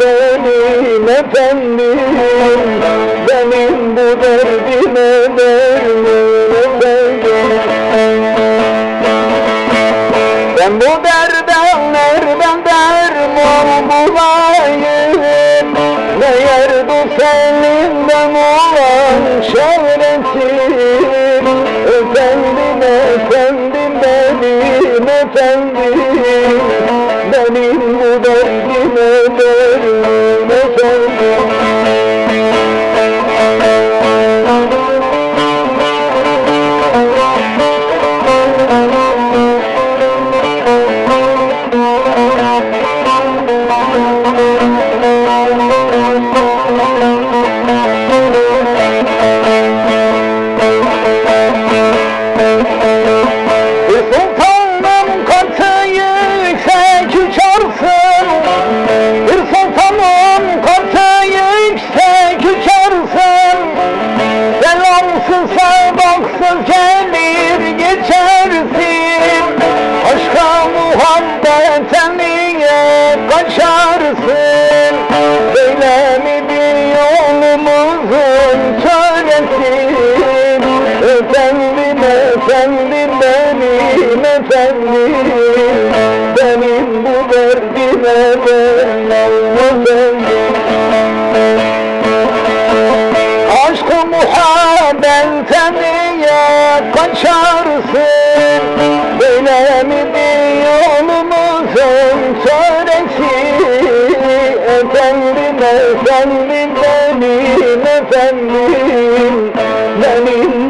benim efendim. Benim bu derdime derman efendim Ben bu derde nereden derman bulayım? Meğer dost elinden olan çaresi Efendim efendim benim efendim Efendim efendim benim efendim Benim bu derdime derman efendim Aşk-ı muhabbete niye kaçarsın? Böyle midir yolumuzun çaresi Efendim efendim benim efendim. Benim